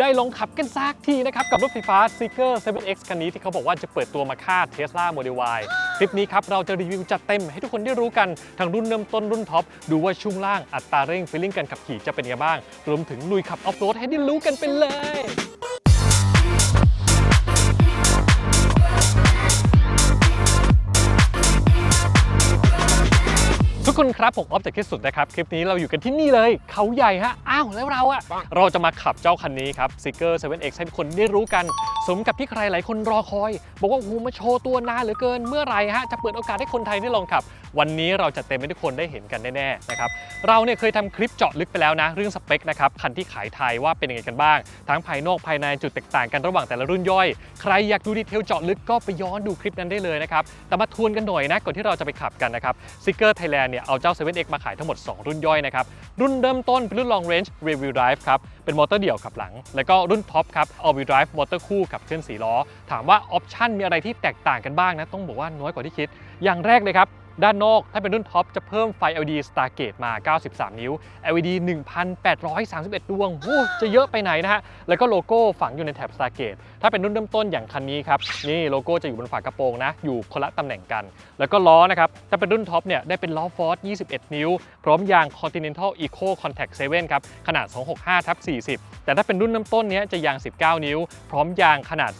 ได้ลองขับกันสักทีนะครับ กับรถไฟฟ้า Seeker 7X คันนี้ที่เขาบอกว่าจะเปิดตัวมาฆ่า Tesla Model Y คลิปนี้ครับ เราจะรีวิวจัดเต็มให้ทุกคนได้รู้กันทั้งรุ่นเริ่มต้นรุ่นท็อป ดูว่าช่วงล่างอัตราเร่งฟีลลิ่งการขับขี่จะเป็นยังไงบ้าง รวมถึงลุยขับออฟโรดให้ได้รู้กันไปเลย คนครับผมออฟจากที่สุดนะครับ คลิปนี้เราอยู่กันที่นี่เลย เขาใหญ่ฮะ อ้าว แล้วเราอะเราจะมาขับเจ้าคันนี้ครับ Seeker 7X ให้ทุกคนได้รู้กัน สมกับที่ใครหลายคนรอคอย บอกว่าโอ้โหมาโชว์ตัวนานเหลือเกินเมื่อไหร่ฮะ จะเปิดโอกาสให้คนไทยได้ลองขับ วันนี้เราจะเต็มให้ทุกคนได้เห็นกันแน่ๆนะครับเราเนี่ยเคยทำคลิปเจาะลึกไปแล้วนะ เรื่องสเปคนะครับคันที่ขายไทยว่าเป็นยังไงกันบ้าง ทั้งภายนอกภายในจุดแตกต่างกันระหว่างแต่ละรุ่นย่อย ใครอยากดูดีเทลเจาะลึกก็ไปย้อนดูคลิปนั้นได้เลยนะครับแต่มาทวนกันหน่อยนะก่อนที่เราจะไปขับกันนะครับ Seeker Thailand เนี่ยเอาเจ้า 7X มาขายทั้งหมด 2 รุ่นย่อยนะครับ รุ่นเริ่มต้นเป็นรุ่น Long Range Rear Wheel Drive ครับ เป็นมอเตอร์เดี่ยวขับหลัง แล้วก็รุ่นท็อปครับ All Wheel Drive มอเตอร์คู่ขับเคลื่อน4ล้อ ถามว่าออปชันมีอะไรที่แตกต่างกันบ้างนะ ต้องบอกว่าน้อยกว่าที่คิด อย่างแรกเลยครับ ด้านนอกถ้าเป็นรุ่นท็อปจะเพิ่มไฟ LED Stargate มา 93 นิ้ว LED 1,831 ดวงโอ้จะเยอะไปไหนนะฮะ แล้วก็โลโก้ฝังอยู่ในแถบ Stargate ถ้าเป็นรุ่นเริ่มต้นอย่างคันนี้ครับ นี่โลโก้จะอยู่บนฝากระโปรงนะ อยู่คนละตำแหน่งกัน แล้วก็ล้อนะครับ ถ้าเป็นรุ่นท็อปเนี่ยได้เป็นล้อ Ford 21 นิ้ว พร้อมยาง Continental Eco Contact 7 ครับ ขนาด 265ทับ40 แต่ถ้าเป็นรุ่นเริ่มต้นเนี้ยจะยาง 19 นิ้ว พร้อมยางขนาด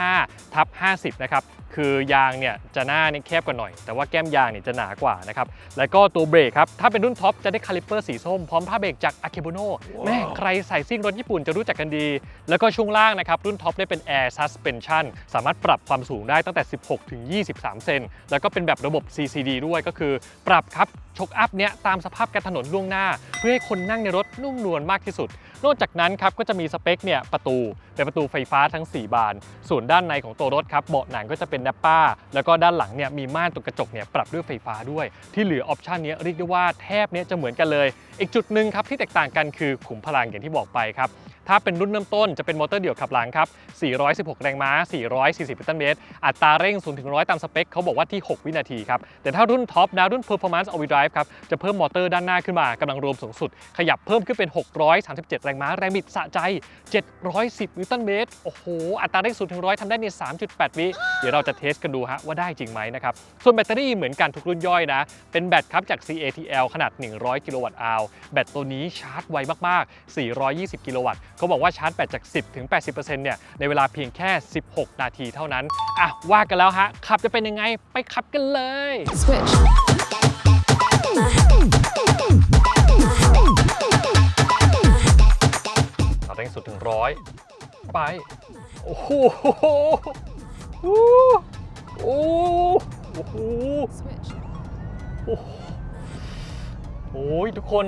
255ทับ50 นะครับ คือยางเนี่ยจะหน้าเนี่ยแคบกว่าหน่อย แต่ว่าแก้มยางเนี่ยจะหนากว่านะครับ แล้วก็ตัวเบรกครับ ถ้าเป็นรุ่นท็อปจะได้คาลิปเปอร์สีส้มพร้อมผ้าเบรกจาก a k e b o n o แม่ใครใส่ซิ่งรถญี่ปุ่นจะรู้จักกันดี แล้วก็ช่วงล่างนะครับ รุ่นท็อปได้เป็น Air Suspension สามารถปรับความสูงได้ตั้งแต่ 16 ถึง 23 เซน แล้วก็เป็นแบบระบบ CCD ด้วยก็คือ ปรับครับชกอัพเนี้ยตามสภาพการถนนล่วงหน้า เพื่อให้คนนั่งในรถนุ่มนวลมากที่สุด นอกจากนั้นครับก็จะมีสเปคเนี่ยประตูเป็นประตูไฟฟ้าทั้ง 4 บาน ส่วนด้านในของตัวรถครับเบาะหนังก็จะเป็นแนปป้า แล้วก็ด้านหลังเนี่ยมีม่านตรงกระจกเนี่ยปรับด้วยไฟฟ้าด้วย ที่เหลือออปชันนี้เรียกได้ว่าแทบเนี่ยจะเหมือนกันเลย อีกจุดหนึ่งครับที่แตกต่างกันคือขุมพลังอย่างที่บอกไปครับ ถ้าเป็นรุ่นเริ่มต้นจะเป็นมอเตอร์เดี่ยวขับหลังครับ 416 แรงม้า 440 นิวตันเมตร อัตราเร่ง0ถึง100 ตามสเปคเขาบอกว่าที่ 6 วินาทีครับ แต่ถ้ารุ่นท็อปนะรุ่น Performance All Wheel Drive ครับ จะเพิ่มมอเตอร์ด้านหน้าขึ้นมากำลังรวมสูงสุด ขยับเพิ่มขึ้นเป็น 637 แรงม้า แรงบิดสะใจ 710 นิวตันเมตร โอ้โห อัตราเร่ง0ถึง100ทำได้ใน 3.8 วิ เดี๋ยวเราจะเทสกันดูฮะว่าได้จริงไหมนะครับ ส่วนแบตเตอรี่เหมือนกันทุกรุ่นย่อยนะ เป็นแบตครับจาก CATL ขนาด 100 กิโลวัตต์อาวแบตตัวนี้ชาร์จไวมากๆ 420 กิโลวัตต์เขาบอกว่าชาร์จแบตจาก 10ถึง80%เนี่ยในเวลาเพียงแค่ 16 นาทีเท่านั้นอะว่ากันแล้วฮะขับจะเป็นยังไงไปขับกันเลย Switch. เราเร่งสุดถึงร้อยไป โอ้โหโอ้โหโอ้โห Switch. โอ้โหโอ้ยทุกคน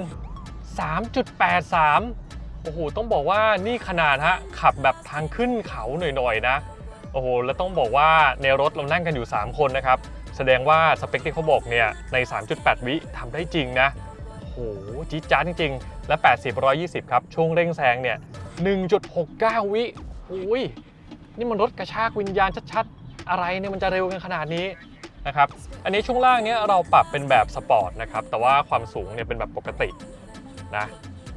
3.83 โอ้โหต้องบอกว่านี่ขนาดฮะขับแบบทางขึ้นเขาหน่อยๆนะโอ้โหแล้วต้องบอกว่าในรถเรานั่งกันอยู่ 3 คนนะครับแสดงว่าสเปคที่เขาบอกเนี่ยใน 3.8 วิทำได้จริงนะโอ้โหจี๊ดจ๊าดจริงๆ และ 80 120 ครับ ช่วงเร่งแซงเนี่ย1.69 วิโอ้ยนี่มันรถกระชากวิญญาณชัดๆ อะไรเนี่ยมันจะเร็วกันขนาดนี้นะครับ อันนี้ช่วงล่างเนี้ยเราปรับเป็นแบบสปอร์ตนะครับ แต่ว่าความสูงเนี่ยเป็นแบบปกตินะ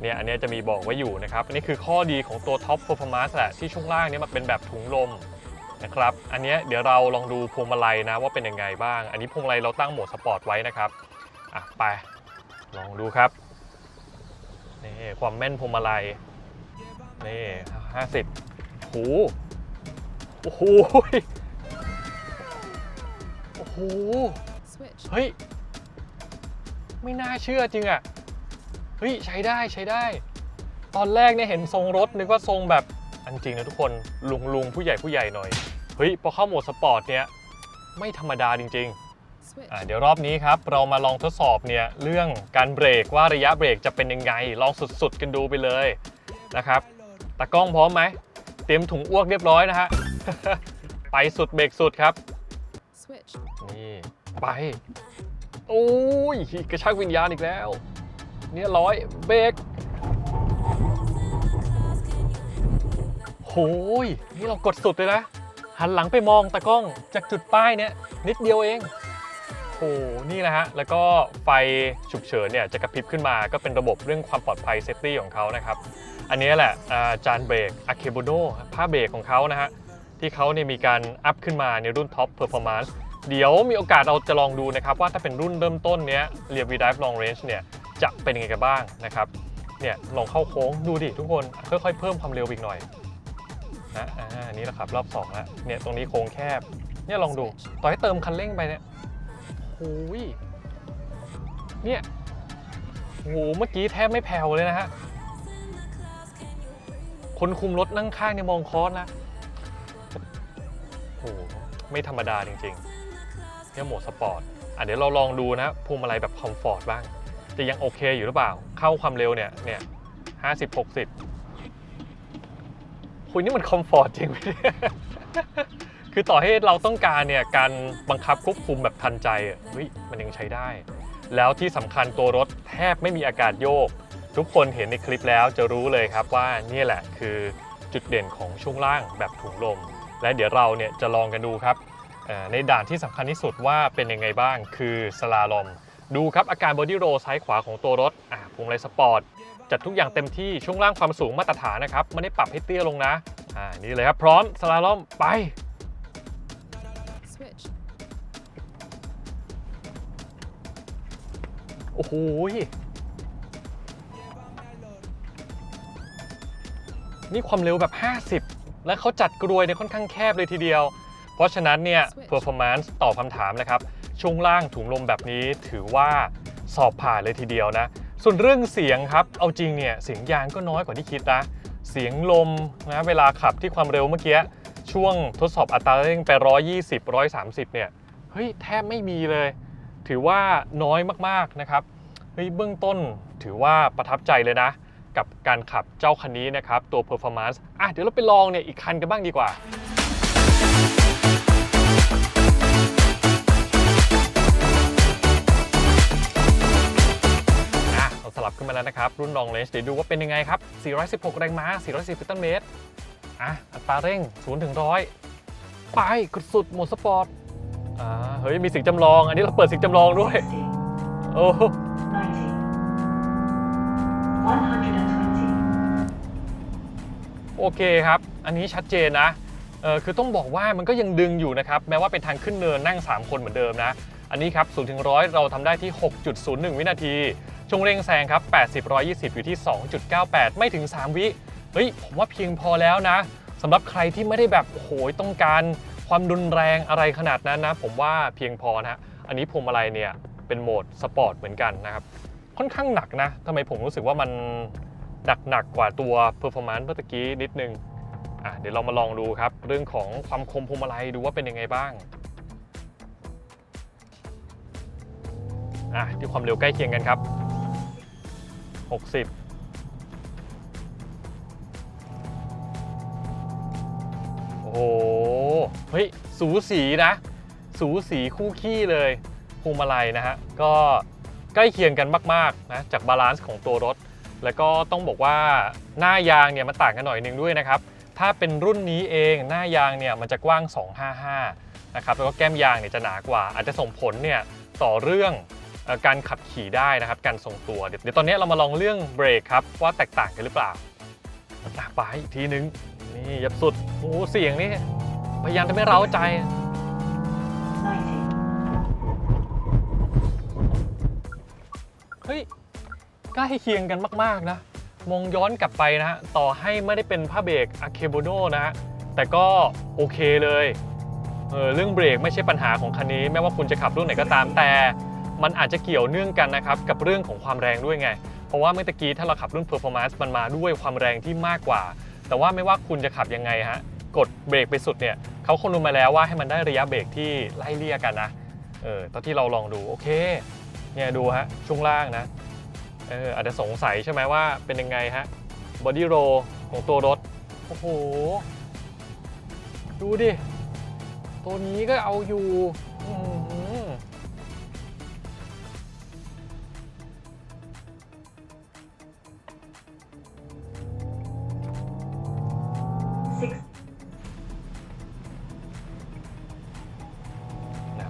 เนี่ยอันเนี้ยจะมีบอกไว้อยู่นะครับ อันนี้คือข้อดีของตัว Top Performance แหละที่ช่วงล่างเนี้ยมันเป็นแบบถุงลมนะครับ อันเนี้ยเดี๋ยวเราลองดูพวงมาลัยนะว่าเป็นยังไงบ้าง อันนี้พวงมาลัยเราตั้งโหมดสปอร์ตไว้นะครับอะไปลองดูครับนี่ความแม่นพวงมาลัยนี่ห้าสิบโอ้โหโอ้โหโอ้โห Switch. เฮ้ย ไม่น่าเชื่อจริงอะ่ะ เฮ้ยใช้ได้ใช้ได้ ตอนแรกเนี่ยเห็นทรงรถนึกว่าทรงแบบอันจริงนะทุกคนลุงลุงผู้ใหญ่ผู้ใหญ่หน่อย เฮ้ยพอเข้าโหมดสปอร์ตเนี่ยไม่ธรรมดาจริงๆ Switch. อะเดี๋ยวรอบนี้ครับเรามาลองทดสอบเนี่ยเรื่องการเบรกว่าระยะเบรกจะเป็นยังไง ลองสุดๆกันดูไปเลยนะครับตากล้องพร้อมไหมเตรียมถุงอ้วกเรียบร้อยนะฮะไปสุดเบรกสุดครับ Switch. นี่ไป โอ้ยกระชากวิญญาณอีกแล้ว เนี่ยร้อยเบรกโหยนี่เรากดสุดเลยนะ หันหลังไปมองตากล้องจากจุดป้ายเนี่ยนิดเดียวเองโหนี่แหละฮะ แล้วก็ไฟฉุกเฉินเนี่ยจะกระพริบขึ้นมาก็เป็นระบบเรื่องความปลอดภัยเซฟตี้ของเขานะครับ อันนี้แหละาจานเบรกอะเคโบโดผ้าเบรกของเขานะฮะ ที่เขาเนี่ยมีการอัพขึ้นมาในรุ่นท็อปเพอร์ฟอร์มนซ์เดี๋ยวมีโอกาสเราจะลองดูนะครับ ว่าถ้าเป็นรุ่นเริ่มต้นเนี้ยเรีย v วีดิฟลองเรนจ์เนี่ย จะเป็นยังไงกันบ้างนะครับเนี่ยลองเข้าโค้งดูดิทุกคนค่อยๆเพิ่มความเร็วอีกหน่อยนะอ่าอันนี้แหละครับรอบ2แล้วเนี่ยตรงนี้โค้งแคบเนี่ยลองดูต่อให้เติมคันเร่งไปเนี่ยโอ้ยเนี่ยโหเมื่อกี้แทบไม่แผ่วเลยนะฮะคนคุมรถนั่งข้างเนี่ยมองคอสนะโอ้โหไม่ธรรมดาจริงๆเนี่ยโหมดสปอร์ตอะเดี๋ยวเราลองดูนะพวงมาลัยแบบคอมฟอร์ตบ้าง จะยังโอเคอยู่หรือเปล่า เข้าความเร็วเนี่ยเนี่ยห้าสิบหกสิบคุณนี่มันคอมฟอร์ตจริงไหมเนี่ยคือต่อให้เราต้องการเนี่ยการบังคับควบคุมแบบทันใจอะเฮ้ยมันยังใช้ได้ แล้วที่สำคัญตัวรถแทบไม่มีอากาศโยก ทุกคนเห็นในคลิปแล้วจะรู้เลยครับว่านี่แหละคือจุดเด่นของช่วงล่างแบบถุงลม และเดี๋ยวเราเนี่ยจะลองกันดูครับในด่านที่สำคัญที่สุดว่าเป็นยังไงบ้างคือสลาลอม ดูครับอาการบอดี้โรซ้ายขวาของตัวรถอะพวงมาลัยสปอร์ตจัดทุกอย่างเต็มที่ช่วงล่างความสูงมาตรฐานนะครับไม่ได้ปรับให้เตี้ยลงนะอ่านี่เลยครับพร้อมสลาลอมไป Switch. โอ้โหยนี่ความเร็วแบบ 50 และเขาจัดกรวยในยค่อนข้างแคบเลยทีเดียว เพราะฉะนั้นเนี่ย Switch performance ตอบคำถามนะครับ ช่วงล่างถุงลมแบบนี้ถือว่าสอบผ่านเลยทีเดียวนะ ส่วนเรื่องเสียงครับ เอาจริงเนี่ยเสียงยางก็น้อยกว่าที่คิดนะ เสียงลมนะเวลาขับที่ความเร็วเมื่อกี้ช่วงทดสอบอัตราเร่งไป 120 130 เนี่ย เฮ้ยแทบไม่มีเลย ถือว่าน้อยมากๆนะครับ เฮ้ยเบื้องต้นถือว่าประทับใจเลยนะ กับการขับเจ้าคันนี้นะครับ ตัว performance อะเดี๋ยวเราไปลองเนี่ยอีกคันกันบ้างดีกว่า ขึ้นมาแล้วนะครับ รุ่น long range เดี๋ยวดูว่าเป็นยังไงครับ 416 แรงม้า 410 นิวตันเมตรอะอัตราเร่ง 0 ถึง 100 ไปกดสุดโหมดสปอร์ตอ่าเฮ้ย มีเสิ่งจำลอง อันนี้เราเปิดเสิ่งจำลองด้วย โอ้โอเคครับ อันนี้ชัดเจนนะเออคือต้องบอกว่ามันก็ยังดึงอยู่นะครับ แม้ว่าเป็นทางขึ้นเนินนั่ง 3 คนเหมือนเดิมนะ อันนี้ครับ0ถึง100 เราทำได้ที่ 6.01 วินาที ช่วงเร่งแซงครับ 80 120 อยู่ที่ 2.98 ไม่ถึง 3 วิ เฮ้ย ผมว่าเพียงพอแล้วนะสำหรับใครที่ไม่ได้แบบโอ้โหต้องการความรุนแรงอะไรขนาดนั้นนะ ผมว่าเพียงพอนะฮะอันนี้พวงมาลัยเนี่ยเป็นโหมดสปอร์ตเหมือนกันนะครับ ค่อนข้างหนักนะทำไมผมรู้สึกว่ามันหนักหนักกว่าตัว performance เมื่อกี้นิดนึงอะเดี๋ยวเรามาลองดูครับ เรื่องของความคมพวงมาลัยดูว่าเป็นยังไงบ้างอะที่ความเร็วใกล้เคียงกันครับ 60โอ้โหเฮ้ยสูสีนะ สูสีคู่ขี้เลยพวงมาลัยนะฮะ ก็ใกล้เคียงกันมากๆนะจากบาลานซ์ของตัวรถ แล้วก็ต้องบอกว่าหน้ายางเนี่ยมันต่างกันหน่อยนึงด้วยนะครับ ถ้าเป็นรุ่นนี้เองหน้ายางเนี่ยมันจะกว้าง 255 นะครับแล้วก็แก้มยางเนี่ยจะหนากว่า อาจจะส่งผลเนี่ยต่อเรื่อง การขับขี่ได้นะครับการทรงตัว เดี๋ยวตอนนี้เรามาลองเรื่องเบรกครับว่าแตกต่างกันหรือเปล่าอะไปอีกทีนึง นี่ยับสุดโอ้เสียงนี่พยายามจะไม่เร้าใจเฮ้ยใกล้เคียงกันมาก ๆ นะ มองย้อนกลับไปนะฮะ ต่อให้ไม่ได้เป็นผ้าเบรกอะเคโบโนนะฮะ แต่ก็โอเคเลย เออเรื่องเบรกไม่ใช่ปัญหาของคันนี้ไม่ว่าคุณจะขับรุ่นไหนก็ตามแต่ มันอาจจะเกี่ยวเนื่องกันนะครับกับเรื่องของความแรงด้วยไง เพราะว่าเมื่อกี้ถ้าเราขับรุ่น Performance มันมาด้วยความแรงที่มากกว่า แต่ว่าไม่ว่าคุณจะขับยังไงฮะกดเบรกไปสุดเนี่ยเขาคำนวณมาแล้วว่าให้มันได้ระยะเบรกที่ไล่เลี่ยกันนะเออตอนที่เราลองดูโอเคเนี่ยดูฮะช่วงล่างนะเอออาจจะสงสัยใช่ไหมว่าเป็นยังไงฮะบอดี้โรของตัวรถโอ้โหดูดิ ตัวนี้ก็เอาอยู่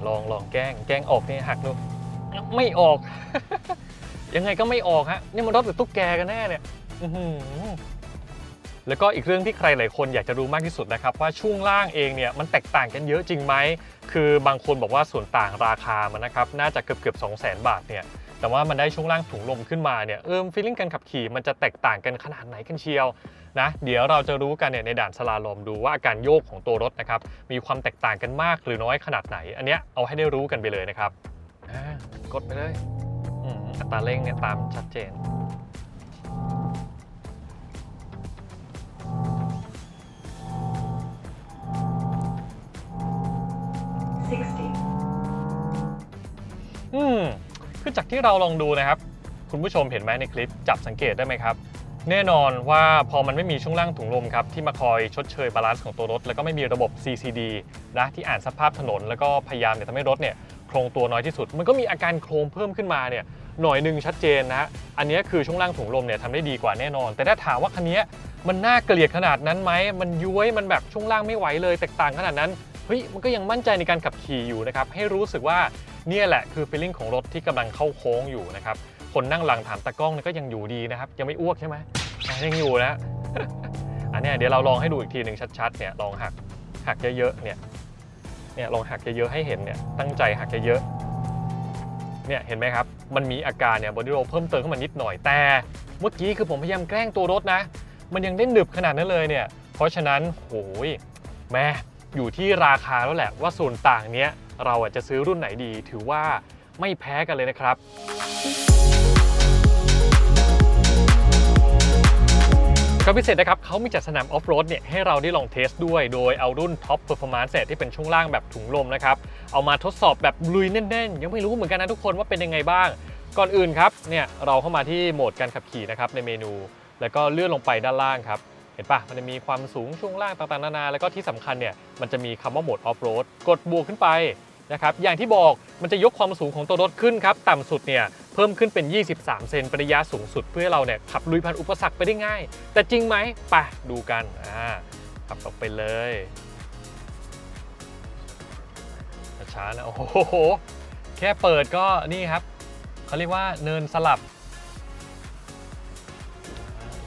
ลองลองแกล้งแกล้งออกนี่หักดูไม่ออก ยังไงก็ไม่ออกฮะนี่มันรถหรือตุ๊กแกกันแน่เนี่ยแล้วก็อีกเรื่องที่ใครหลายคนอยากจะรู้มากที่สุดนะครับ ว่าช่วงล่างเองเนี่ยมันแตกต่างกันเยอะจริงไหม คือบางคนบอกว่าส่วนต่างราคามันนะครับ น่าจะเกือบเกือบสองแสนบาทเนี่ยแต่ว่ามันได้ช่วงล่างถุงลมขึ้นมาเนี่ยเออฟีลลิ่งการขับขี่มันจะแตกต่างกันขนาดไหนกันเชียว นะเดี๋ยวเราจะรู้กันเนี่ยในด่านสลาลอมดูว่าอาการโยกของตัวรถนะครับมีความแตกต่างกันมากหรือน้อยขนาดไหน อันเนี้ยเอาให้ได้รู้กันไปเลยนะครับอ่ากดไปเลยอืมอัตราเร่งเนี่ยตามชัดเจน 60. อืมคือจากที่เราลองดูนะครับ คุณผู้ชมเห็นไหมในคลิปจับสังเกตได้ไหมครับ แน่นอนว่าพอมันไม่มีช่วงล่างถุงลมครับที่มาคอยชดเชยบาลานซ์ของตัวรถ แล้วก็ไม่มีระบบ CCD นะที่อ่านสภาพถนน แล้วก็พยายามเนี่ยทำให้รถเนี่ยโครงตัวน้อยที่สุด มันก็มีอาการโครงเพิ่มขึ้นมาเนี่ยหน่อยหนึ่งชัดเจนนะฮะอันนี้คือช่วงล่างถุงลมเนี่ยทำได้ดีกว่าแน่นอน แต่ถ้าถามว่าคันนี้มันน่าเกลียดขนาดนั้นไหมมันย้วยมันแบบช่วงล่างไม่ไหวเลย แตกต่างขนาดนั้นเฮ้ยมันก็ยังมั่นใจในการขับขี่อยู่นะครับให้รู้สึกว่าเนี่ยแหละคือฟีลลิ่งของรถที่กำลังเข้าโค้งอยู่นะครับ คนนั่งหลังถามตากล้องเนี่ยก็ยังอยู่ดีนะครับ ยังไม่อ้วกใช่ไหมยังอยู่นะ อันนี้เดี๋ยวเราลองให้ดูอีกทีหนึ่งชัดๆเนี่ยลองหักหักเยอะๆเนี่ยเนี่ยลองหักเยอะๆให้เห็นเนี่ยตั้งใจหักเยอะๆเนี่ยเห็นไหมครับ มันมีอาการเนี่ยบอดี้โรเพิ่มเติมขึ้นมานิดหน่อยแต่ เมื่อกี้คือผมพยายามแกล้งตัวรถนะ มันยังได้หนึบขนาดนั้นเลยเนี่ย เพราะฉะนั้นโหยแม่อยู่ที่ราคาแล้วแหละว่าส่วนต่างเนี้ยเราอะจะซื้อรุ่นไหนดีถือว่า ไม่แพ้กันเลยนะครับก็พิเศษนะครับเขามีจัดสนามออฟโรดเนี่ยให้เราได้ลองเทสด้วย โดยเอารุ่นท็อปเ e อร์ฟอร์มานซ์ที่เป็นช่วงล่างแบบถุงลมนะครับ เอามาทดสอบแบบลุยแน่นๆ ยังไม่รู้เหมือนกันนะทุกคนว่าเป็นยังไงบ้าง ก่อนอื่นครับเนี่ยเราเข้ามาที่โหมดการขับขี่นะครับในเมนู แล้วก็เลื่อนลงไปด้านล่างครับเห็นปะมันจะมีความสูงช่วงล่างต่างๆนานา แล้วก็ที่สำคัญเนี่ยมันจะมีคำว่าโหมดออฟโรดกดบวกขึ้นไป นะครับอย่างที่บอกมันจะยกความสูงของตัวรถขึ้นครับต่ำสุดเนี่ยเพิ่มขึ้นเป็น 23 เซนเป็นระยะสูงสุด เพื่อเราเนี่ยขับลุยผ่านอุปสรรคไปได้ง่าย แต่จริงไหมไปดูกันอ่าขับออกไปเลยช้านะโอ้โหแค่เปิดก็นี่ครับเขาเรียกว่าเนินสลับ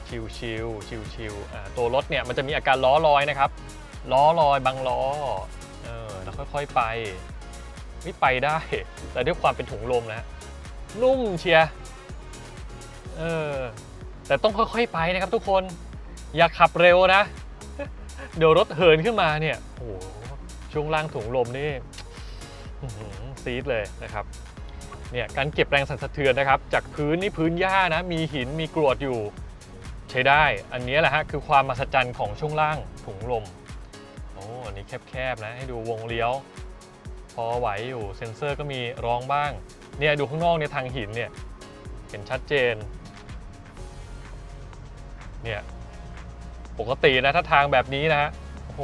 ชิวชิวชิวชิวตัวรถเนี่ยมันจะมีอาการล้อลอยนะครับ ล้อลอยบางล้อเออแล้วค่อยๆไป ไม่ไปได้ แต่ด้วยความเป็นถุงลมนะนุ่มเชียเออแต่ต้องค่อยๆไปนะครับทุกคน อย่าขับเร็วนะ เดี๋ยวรถเหินขึ้นมาเนี่ยโอ้โหช่วงล่างถุงลมนี่ซีดเลยนะครับเนี่ยการเก็บแรงสั่นสะเทือนนะครับ จากพื้นนี่พื้นหญ้านะมีหินมีกรวดอยู่ใช้ได้ อันนี้แหละฮะคือความมหัศจรรย์ของช่วงล่างถุงลมโอ้อันนี้แคบๆนะให้ดูวงเลี้ยว พอไหวอยู่เซ็นเซอร์ก็มีรองบ้างเนี่ยดูข้างนอกเนี่ยทางหินเนี่ยเห็นชัดเจนเนี่ยปกตินะถ้าทางแบบนี้นะฮะโอ้โห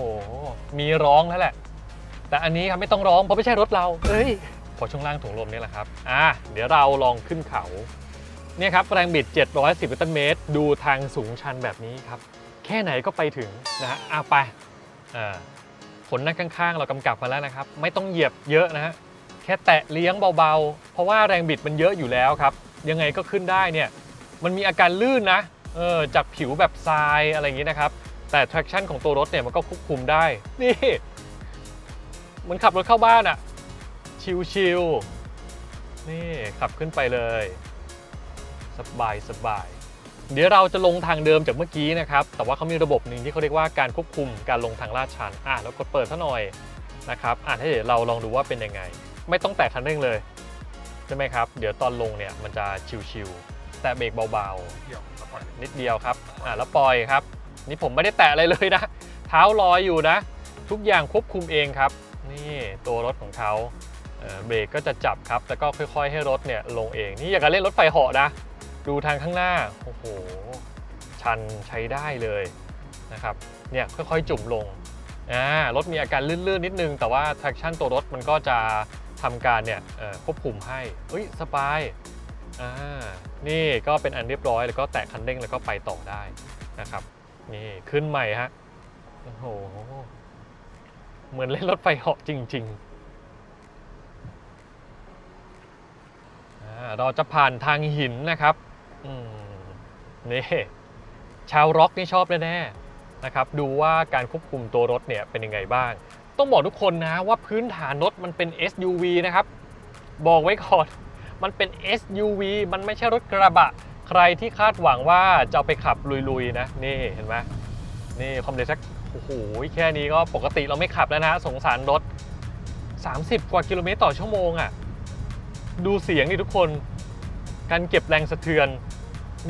มีร้องแล้วแหละ แต่อันนี้ครับไม่ต้องร้องเพราะไม่ใช่รถเราเอ้ยพอช่วงล่างถุงลมนี่แหละครับอะเดี๋ยวเราลองขึ้นเขาเนี่ยครับแรงบิด 710นิวตันเมตร ดูทางสูงชันแบบนี้ครับ แค่ไหนก็ไปถึงนะฮะอะไปอ่า ผลนั่งข้างๆ เรากำกับมาแล้วนะครับ ไม่ต้องเหยียบเยอะนะฮะแค่แตะเลี้ยงเบาๆ เพราะว่าแรงบิดมันเยอะอยู่แล้วครับ ยังไงก็ขึ้นได้เนี่ยมันมีอาการลื่นนะเออจากผิวแบบทรายอะไรอย่างนี้นะครับ แต่ traction ของตัวรถเนี่ยมันก็ควบคุมได้ นี่มันขับรถเข้าบ้านอะชิวๆนี่ขับขึ้นไปเลย สบายสบาย เดี๋ยวเราจะลงทางเดิมจากเมื่อกี้นะครับ แต่ว่าเขามีระบบหนึ่งที่เขาเรียกว่าการควบคุมการลงทางลาดชันอะแล้วกดเปิดซะหน่อยนะครับอะให้เดี๋ยวเราลองดูว่าเป็นยังไง ไม่ต้องแตะคันเร่งเลยใช่ไหมครับ เดี๋ยวตอนลงเนี่ยมันจะชิวๆแต่เบรกเบาๆนิดเดียวครับอะแล้วปล่อยครับ นี่ผมไม่ได้แตะอะไรเลยนะ เท้าลอยอยู่นะ ทุกอย่างควบคุมเองครับ นี่ตัวรถของเขาเอ่อเบรกก็จะจับครับ แล้วก็ค่อย ๆ ให้รถเนี่ยลงเอง นี่อยากจะเล่นรถไฟเหาะนะ ดูทางข้างหน้า โอ้โห ชันใช้ได้เลยนะครับ เนี่ยค่อยๆจุ่มลงอ่ารถมีอาการลื่นๆนิดนึง แต่ว่า traction ตัวรถมันก็จะทำการเนี่ยควบคุมให้เฮ้ยสบายอ่านี่ก็เป็นอันเรียบร้อยแล้วก็แตะคันเร่งแล้วก็ไปต่อได้นะครับ นี่ขึ้นใหม่ฮะ โอ้โห เหมือนเล่นรถไฟเหาะจริงๆอ่าเราจะผ่านทางหินนะครับ นี่ชาวร็อกนี่ชอบแน่ๆนะครับดูว่าการควบคุมตัวรถเนี่ยเป็นยังไงบ้าง ต้องบอกทุกคนนะว่าพื้นฐานรถมันเป็น SUV นะครับ บอกไว้ก่อนมันเป็น SUV มันไม่ใช่รถกระบะ ใครที่คาดหวังว่าจะไปขับลุยๆนะนี่เห็นไหมนี่ความเร็วสักโอ้โหแค่นี้ก็ปกติเราไม่ขับแล้วนะ สงสารรถ 30 กว่ากิโลเมตรต่อชั่วโมงอะ่ะดูเสียงดิทุกคน การเก็บแรงสะเทือน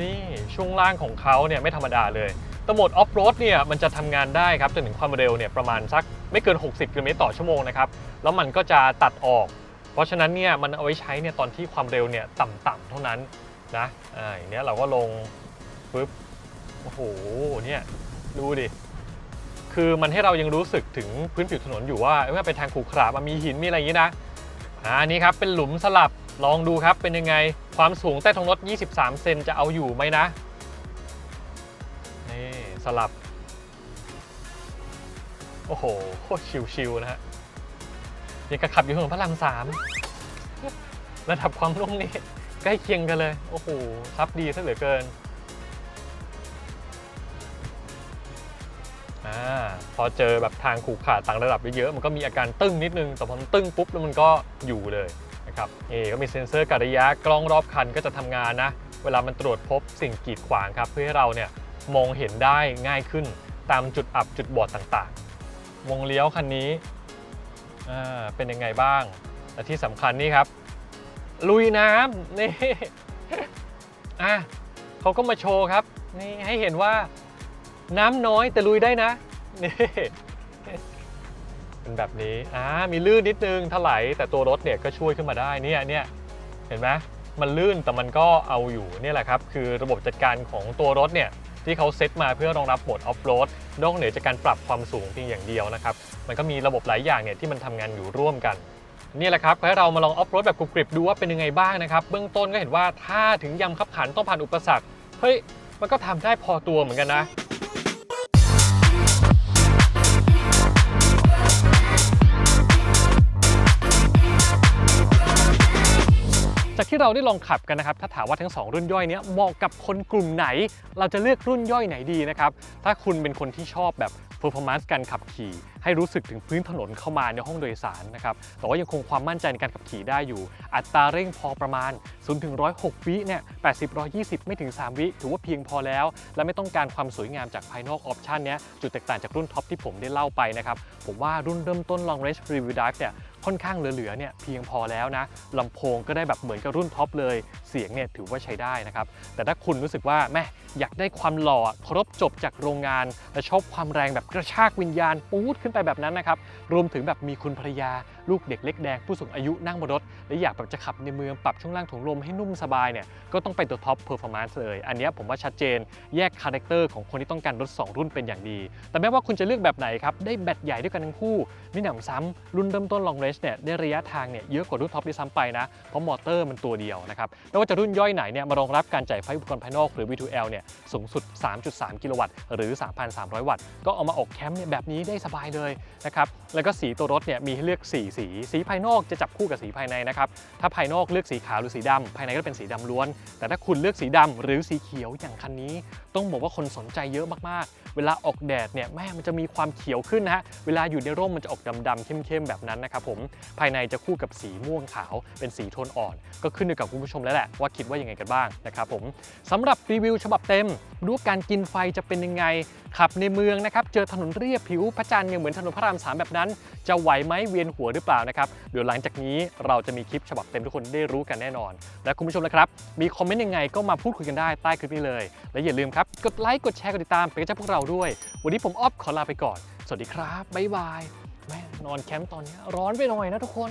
นี่ช่วงล่างของเขาเนี่ยไม่ธรรมดาเลยตโหมดออฟโรดเนี่ยมันจะทำงานได้ครับจนถึงความเร็วเนี่ยประมาณสักไม่เกิน 60กิโลเมตรต่อชั่วโมงนะครับแล้วมันก็จะตัดออก เพราะฉะนั้นเนี่ยมันเอาไว้ใช้เนี่ยตอนที่ความเร็วเนี่ยต่ำๆเท่านั้นนะอ่าอย่างเนี้ยเราก็ลงปึ๊บโอ้โหเนี่ยดูดิคือมันให้เรายังรู้สึกถึงพื้นผิวถนนอยู่ว่าเมื่อเป็นทางขรุขระมันมีหินมีอะไรอย่างนี้นะอ่าอันนี้ครับเป็นหลุมสลับ ลองดูครับเป็นยังไงความสูงใต้ท้องรถ 23 เซนจะเอาอยู่ไหมนะ นี่สลับ โอ้โหโคตรชิวๆนะฮะยังกระขับอยู่ถนนพระรามสามระดับความนุ่มนี่ใกล้เคียงกันเลย โอ้โหซับดีซะเหลือเกินอาพอเจอแบบทางขูขาต่างระดับเยอะๆมันก็มีอาการตึ้งนิดนึง แต่พอมันตึ้งปุ๊บแล้วมันก็อยู่เลย นะครับนี่ก็มีเซ็นเซอร์กัดระยะกล้องรอบคันก็จะทำงานนะ เวลามันตรวจพบสิ่งกีดขวางครับ เพื่อให้เราเนี่ยมองเห็นได้ง่ายขึ้น ตามจุดอับจุดบอดต่างๆ วงเลี้ยวคันนี้เป็นยังไงบ้างและที่สำคัญนี่ครับ ลุยน้ำนี่อะเขาก็มาโชว์ครับ นี่ให้เห็นว่าน้ำน้อยแต่ลุยได้นะนี่ เป็นแบบนี้ อ่า มีลื่นนิดนึงถลายแต่ตัวรถเนี่ยก็ช่วยขึ้นมาได้เนี่ยเนี่ยเห็นไหมมันลื่นแต่มันก็เอาอยู่เนี่ยแหละครับ คือระบบจัดการของตัวรถเนี่ยที่เขาเซตมาเพื่อรองรับโหมดออฟโรดนอกเหนือจากการปรับความสูงเพียงอย่างเดียวนะครับ มันก็มีระบบหลายอย่างเนี่ยที่มันทำงานอยู่ร่วมกันนี่แหละครับให้เรามาลองออฟโรดแบบกรุบกริบดูว่าเป็นยังไงบ้างนะครับ เบื้องต้นก็เห็นว่าถ้าถึงยำขับขันต้องผ่านอุปสรรคเฮ้ยมันก็ทำได้พอตัวเหมือนกันนะ จากที่เราได้ลองขับกันนะครับถ้าถามว่าทั้ง 2 รุ่นย่อยเนี้ยเหมาะกับคนกลุ่มไหน เราจะเลือกรุ่นย่อยไหนดีนะครับถ้าคุณเป็นคนที่ชอบแบบ performance การขับขี่ ให้รู้สึกถึงพื้นถนนเข้ามาในห้องโดยสารนะครับแต่ว่ายังคงความมั่นใจในการขับขี่ได้อยู่ อัตราเร่งพอประมาณ0ถึง106 วิเนี่ย80 120 ไม่ถึง 3 วิถือว่าเพียงพอแล้ว และไม่ต้องการความสวยงามจากภายนอกออปชันเนี้ยจุดแตกต่างจากรุ่นท็อปที่ผมได้เล่าไปนะครับผมว่ารุ่นเริ่มต้น Long Range Review dive เนี่ยค่อนข้างเหลือๆเนี่ยเพียงพอแล้วนะลำโพงก็ได้แบบเหมือนกับรุ่นท็อปเลย เสียงเนี่ยถือว่าใช้ได้นะครับแต่ถ้าคุณรู้สึกว่าแม่อยากได้ความหล่อครบจบจากโรงงาน และชอบความแรงแบบกระชากวิญญาณปู๊ดขึ้นไปแบบนั้นนะครับรวมถึงแบบมีคุณภรรยา ลูกเด็กเล็กแดงผู้สูงอายุนั่งบนรถ และอยากแบบจะขับในเมืองปรับช่วงล่างถุงลมให้นุ่มสบายเนี่ยก็ต้องไปตัวท็อปเพอร์ฟอร์แมนซ์เลย อันนี้ผมว่าชัดเจนแยกคาแรคเตอร์ของคนที่ต้องการรถ 2 รุ่นเป็นอย่างดี แต่ไม่ว่าคุณจะเลือกแบบไหนครับได้แบตใหญ่ด้วยกันทั้งคู่มีหนำซ้ำรุ่นเริ่มต้น Long Range เนี่ยได้ระยะทางเนี่ยเยอะกว่ารุ่นท็อปด้วยซ้ำไปนะเพราะมอเตอร์มันตัวเดียวนะครับไม่ว่าจะรุ่นย่อยไหนเนี่ยมารองรับการจ่ายไฟอุปกรณ์ภายนอกหรือ V2L เนี่ยสูงสุด 3.3 กิโลวัตต์หรือ 3,300 วัตต์ก็เอามาออกแคมป์เนี่ยแบบนี้ได้สบายเลยนะครับแล้วก็สีตัวรถเนี่ยมีให้เลือก4สี สีภายนอกจะจับคู่กับสีภายในนะครับ ถ้าภายนอกเลือกสีขาวหรือสีดำภายในก็เป็นสีดำล้วน แต่ถ้าคุณเลือกสีดำหรือสีเขียวอย่างคันนี้ ต้องบอกว่าคนสนใจเยอะมากๆ เวลาออกแดดเนี่ยแม่มันจะมีความเขียวขึ้นนะฮะ เวลาอยู่ในร่มมันจะออกดำๆเข้มๆแบบนั้นนะครับผม ภายในจะคู่กับสีม่วงขาว เป็นสีโทนอ่อน ก็ขึ้นอยู่กับคุณผู้ชมแล้วแหละว่าคิดว่ายังไงกันบ้างนะครับผมสำหรับรีวิวฉบับเต็มรู้การกินไฟจะเป็นยังไงขับในเมืองนะครับเจอถนนเรียบผิวพระจันทร์ยังเหมือนถนนพระรามสามแบบนั้น จะไหวไหมเวียนหัวหรือเปล่านะครับเดี๋ยวหลังจากนี้เราจะมีคลิปฉบับเต็มทุกคนได้รู้กันแน่นอน และคุณผู้ชมนะครับ มีคอมเมนต์ยังไงก็มาพูดคุยกันได้ใต้คลิปนี้เลย และอย่าลืมครับกดไลค์กดแชร์กดติดตามเป็นกำลังใจพวกเราด้วย วันนี้ผมออฟขอลาไปก่อน สวัสดีครับบ๊ายบายแม่นอนแคมป์ตอนนี้ร้อนไปหน่อยนะทุกคน